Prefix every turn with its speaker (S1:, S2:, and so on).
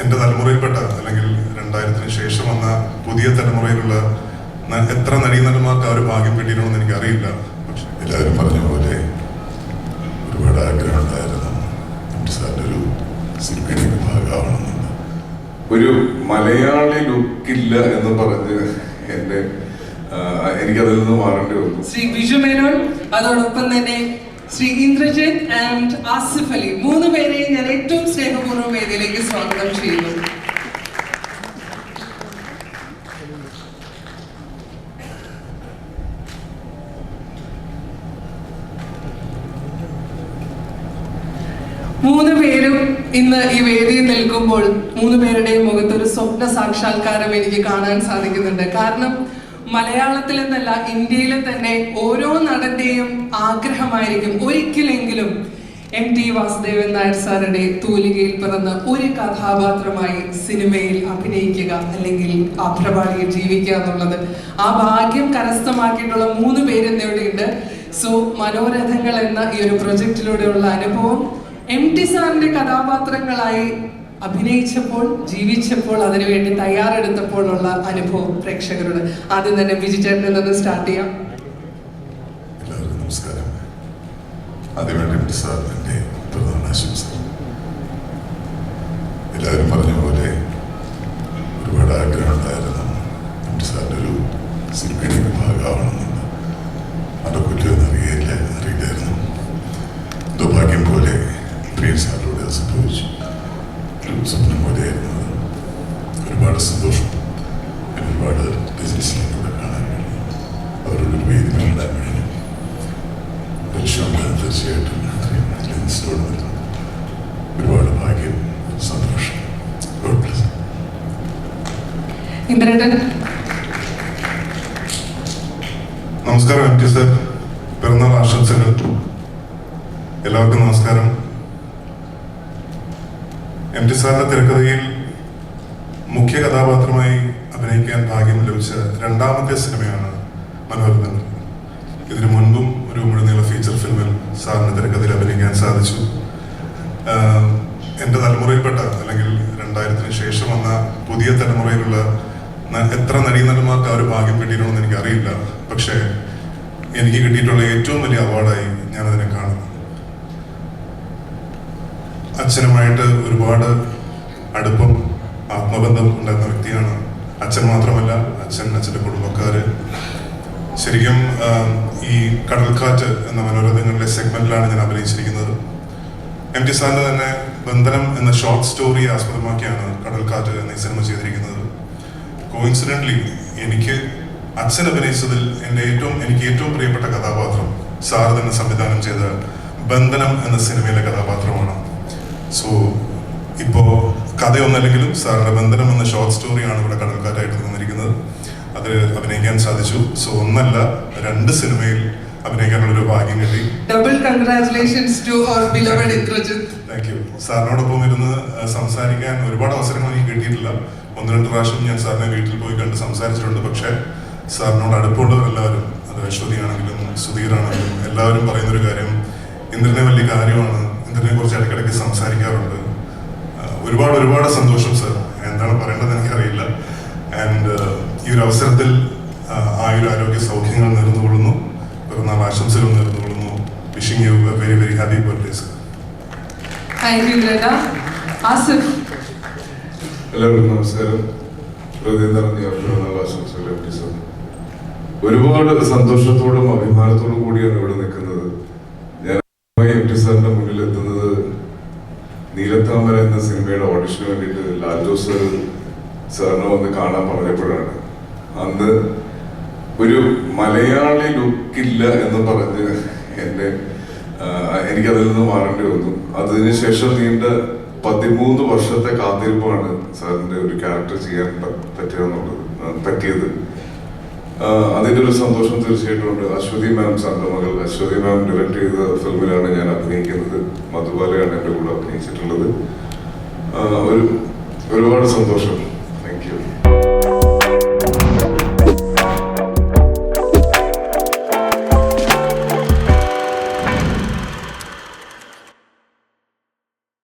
S1: എന്റെ തലമുറയിൽപ്പെട്ട അല്ലെങ്കിൽ രണ്ടായിരത്തിന് ശേഷം വന്ന പുതിയ തലമുറയിലുള്ള എത്ര നടീനടന്മാർക്ക് അവർ ഭാഗ്യം കിട്ടിയിട്ടുണ്ടെന്ന് എനിക്ക് അറിയില്ല പക്ഷെ എല്ലാവരും പറഞ്ഞ പോലെ ഒരുപാട് ആഗ്രഹം ഉണ്ടായിരുന്നു. സാറിന്റെ ഒരു സിനിമയുടെ ഭാഗമാവണമെന്നുണ്ട്
S2: ഒരു മലയാളി ലുക്കില്ല എന്ന് പറഞ്ഞ് എന്റെ എനിക്കതിൽ നിന്ന് മാറേണ്ടി വന്നു.
S3: ശ്രീ ബിജു മേനോൻ അതോടൊപ്പം തന്നെ ശ്രീ ഇന്ദ്രജിത്ത് ആൻഡ് ആസിഫ് അലി. മൂന്ന് പേരെയും ഞാൻ ഏറ്റവും മൂന്ന് പേരും ഇന്ന് ഈ വേദിയിൽ നിൽക്കുമ്പോൾ മൂന്ന് പേരുടെയും മുഖത്ത് ഒരു സ്വപ്ന സാക്ഷാത്കാരം എനിക്ക് കാണാൻ സാധിക്കുന്നുണ്ട്. കാരണം മലയാളത്തിൽ എന്നല്ല ഇന്ത്യയിലെ തന്നെ ഓരോ നടന്റെയും ആഗ്രഹമായിരിക്കും. ഒരിക്കലെങ്കിലും എം ടി വാസുദേവൻ നായർ സാറിന്റെ തൂലികയിൽ പിറന്ന് ഒരു കഥാപാത്രമായി സിനിമയിൽ അഭിനയിക്കുക അല്ലെങ്കിൽ ആ പ്രഭാളിയിൽ ജീവിക്കുക എന്നുള്ളത്. ആ ഭാഗ്യം കരസ്ഥമാക്കിയിട്ടുള്ള മൂന്ന് പേര് ഇന്നിവിടെയുണ്ട് സോ മനോരഥങ്ങൾ എന്ന ഈ ഒരു പ്രൊജക്റ്റിലൂടെയുള്ള അനുഭവം എം ടി സാറിന്റെ കഥാപാത്രങ്ങളായി അഭിനയിച്ചപ്പോൾ ജീവിച്ചപ്പോൾ അതിനുവേണ്ടി തയ്യാറെടുത്തപ്പോഴുള്ള അനുഭവം പ്രേക്ഷകരോട്. ആദ്യം തന്നെ ബിജു ചേട്ടനിൽ നിന്ന് സ്റ്റാർട്ട് ചെയ്യാം.
S1: എല്ലാവർക്കും നമസ്കാരം. ആദ്യമായിട്ട് സാറിന്റെ പ്രധാന ആശംസ എല്ലാവരും പറഞ്ഞ പ്രിയ സാറിലൂടെ അത് സംഭവിച്ചു ഒരു സ്വപ്നം പോലെയായിരുന്നു അത്. ഒരുപാട് സന്തോഷം. ഒരുപാട് ബിസിനസ്സിലൂടെ കാണാൻ കഴിഞ്ഞു അവരുടെ ഒരു വേദി നേടാൻ കഴിഞ്ഞു പരിശ്രമം തീർച്ചയായിട്ടും ലെൻസിലൂടെ വരുന്നു ഒരുപാട് ഭാഗ്യം സന്തോഷം. നമസ്കാരം എം ടി സർ പിറന്നാൾ ആശംസകൾ. എല്ലാവർക്കും നമസ്കാരം. എം ടി സാറിന്റെ തിരക്കഥയിൽ മുഖ്യ കഥാപാത്രമായി അഭിനയിക്കാൻ ഭാഗ്യം ലഭിച്ച രണ്ടാമത്തെ സിനിമയാണ് മനോരമൻ ഇതിനു മുൻപും ഒരു മുഴുനീള ഫീച്ചർ ഫിലിമിൽ സാറിന്റെ തിരക്കഥയിൽ അഭിനയിക്കാൻ സാധിച്ചു. എന്റെ തലമുറയിൽപ്പെട്ട അല്ലെങ്കിൽ രണ്ടായിരത്തിന് ശേഷം വന്ന പുതിയ തലമുറയിലുള്ള എത്ര നടീനടന്മാർക്ക് ആ ഒരു ഭാഗ്യം കിട്ടിയിട്ടുണ്ടെന്ന് എനിക്ക് അറിയില്ല പക്ഷേ എനിക്ക് കിട്ടിയിട്ടുള്ള ഏറ്റവും വലിയ അവാർഡായി ഞാനതിനെ കാണുന്നു. അച്ഛനുമായിട്ട് ഒരുപാട് അടുപ്പം ആത്മബന്ധം ഉണ്ടായിരുന്ന വ്യക്തിയാണ് അച്ഛൻ മാത്രമല്ല അച്ഛൻ അച്ഛന്റെ കുടുംബക്കാർ ശരിക്കും ഈ കടൽക്കാറ്റ് എന്ന മനോരഥങ്ങളിലെ സെഗ്മെന്റിലാണ് ഞാൻ അഭിനയിച്ചിരിക്കുന്നത്. എം ടി സാറിന്റെ തന്നെ ബന്ധനം എന്ന ഷോർട്ട് സ്റ്റോറി ആസ്പദമാക്കിയാണ് കടൽക്കാറ്റ് എന്ന ഈ സിനിമ ചെയ്തിരിക്കുന്നത്. കോയിൻസിഡന്റ്ലി എനിക്ക് അച്ഛൻ അഭിനയിച്ചതിൽ എന്റെ ഏറ്റവും എനിക്ക് ഏറ്റവും പ്രിയപ്പെട്ട കഥാപാത്രം സാർ തന്നെ സംവിധാനം ചെയ്ത ബന്ധനം എന്ന സിനിമയിലെ കഥാപാത്രമാണ്. സോ ഇപ്പോൾ കഥയൊന്നല്ലെങ്കിലും സാറിന്റെ ബന്ധനം എന്ന ഷോർട്ട് സ്റ്റോറിയാണ് ഇവിടെ കടൽക്കാറ്റായിട്ട് തന്നിരിക്കുന്നത്. അത് അഭിനയിക്കാൻ സാധിച്ചു. സോ ഒന്നല്ല രണ്ട് സിനിമയിൽ അഭിനയിക്കാനുള്ളൊരു ഭാഗ്യം കിട്ടി.
S3: Double congratulations to our beloved Indrajith.
S1: Thank you സാറിനോടൊപ്പം ഇരുന്ന് സംസാരിക്കാൻ ഒരുപാട് അവസരങ്ങൾ എനിക്ക് കിട്ടിയിട്ടില്ല. ഒന്ന് രണ്ട് പ്രാവശ്യം ഞാൻ സാറിനെ വീട്ടിൽ പോയി കണ്ട് സംസാരിച്ചിട്ടുണ്ട്. പക്ഷേ സാറിനോട് അടുപ്പമുള്ളവരെല്ലാവരും അത് അശ്വതിയാണെങ്കിലും സുധീറാണെങ്കിലും എല്ലാവരും പറയുന്നൊരു കാര്യം ഇന്ദ്രനെ വലിയ കാര്യമാണ്. ഇന്ദ്രനെ കുറിച്ച് ഇടയ്ക്കിടയ്ക്ക് സംസാരിക്കാറുണ്ട് ഒരുപാട് ഒരുപാട് സന്തോഷം സർ. എന്താണ് പറയേണ്ടത് എനിക്കറിയില്ല. ആൻഡ് ഈ ഒരു അവസരത്തിൽ ആയുര ആരോഗ്യ സൗഖ്യങ്ങൾ നേർന്നുകൊള്ളുന്നു. പിറന്നാൾ ആശംസകൾ നേർന്നുകൊള്ളുന്നു. Wishing you a very very happy birthday sir
S3: thank you ഇന്ദ്രേട്ട Asif
S2: എല്ലാവർക്കും നമസ്കാരം. ഹൃദയം നിറഞ്ഞ പിറന്നാൾ ആശംസകൾ ഒരുപാട് സന്തോഷത്തോടും അഭിമാനത്തോടും കൂടിയാണ് ഇവിടെ നിൽക്കുന്നത് ഞാൻ ആദ്യമായി എം ടി സാറിന്റെ മുന്നിൽ എത്തുന്നത് നീലത്താമര എന്ന സിനിമയുടെ ഓഡിഷന് വേണ്ടിയിട്ട് ലാൽജോ സർ സാറിനെ വന്ന് കാണാൻ പറഞ്ഞപ്പോഴാണ്. അന്ന് ഒരു മലയാളി ലുക്കില്ല എന്ന് പറഞ്ഞ് എന്റെ ആ, എനിക്കതിൽ നിന്ന് മാറേണ്ടി വന്നു. അതിനുശേഷം നീണ്ട പതിമൂന്ന് വർഷത്തെ കാത്തിരിപ്പാണ് സാറിന്റെ ഒരു ക്യാരക്ടർ ചെയ്യാൻ പറ്റിയെന്നുള്ളത് പറ്റിയത്. ആ, അതിന്റെ ഒരു സന്തോഷം തീർച്ചയായിട്ടും ഉണ്ട്. അശ്വതി മാം സാറിന്റെ മകൾ. അശ്വതി മാം ഡയറക്ട് ചെയ്ത ഫിലിമിലാണ് ഞാൻ അഭിനയിക്കുന്നത്. മധുബാലയാണ് എന്റെ കൂടെ അഭിനയിച്ചിട്ടുള്ളത്. ഒരു ഒരുപാട് സന്തോഷം.